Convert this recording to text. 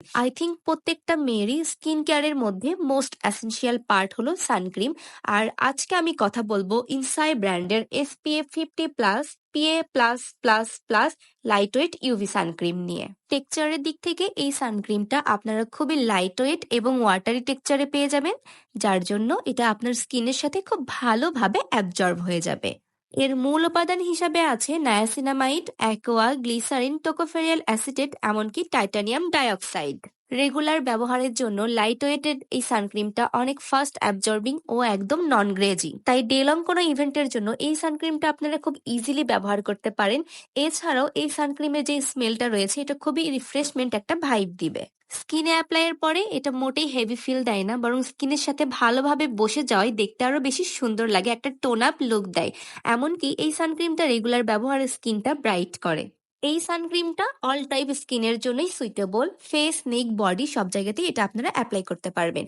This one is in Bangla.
আই থিঙ্ক প্রত্যেকটা মেয়েরই স্কিন কেয়ারের মধ্যে মোস্ট এসেনশিয়াল পার্ট হলো সানক্রিম আর আজকে আমি কথা বলব ইনসাই ব্র্যান্ডের S P SPF fifty plus PA plus plus plus lightweight UV suncream নিয়ে। টেক্সচারের দিক থেকে এই সানক্রিমটা আপনারা খুবই লাইট ওয়েট এবং ওয়াটারি টেক্সচারে পেয়ে যাবেন, যার জন্য এটা আপনার স্কিনের সাথে খুব ভালোভাবে অ্যাবজর্ব হয়ে যাবে। এর মূল উপাদান হিসাবে আছে niacinamide aqua glycerin tocopheryl acetate এমনকি টাইটানিয়াম ডাইঅক্সাইড। রেগুলার ব্যবহারের জন্য লাইট ওয়েটেড এই সানক্রিমটা অনেক ফাস্ট অ্যাবজর্বিং ও একদম নন গ্রেজি তাই ডেলং কোনো ইভেন্টের জন্য এই সানক্রিমটা আপনারা খুব ইজিলি ব্যবহার করতে পারেন। এছাড়াও এই সানক্রিমের যে স্মেলটা রয়েছে, এটা খুবই রিফ্রেশমেন্ট একটা ভাইব দিবে। স্কিনে অ্যাপ্লাইয়ের পরে এটা মোটেই হেভি ফিল দেয় না, বরং স্কিনের সাথে ভালোভাবে বসে যাওয়ায় দেখতে আরও বেশি সুন্দর লাগে, একটা টোন আপ লুক দেয়। এমনকি এই সানক্রিমটা রেগুলার ব্যবহারে স্কিনটা ব্রাইট করে। এই সানক্রিমটা অল টাইপ স্কিনের জন্যই সুইটেবল ফেস নেক বডি সব জায়গাতেই এটা আপনারা অ্যাপ্লাই করতে পারবেন।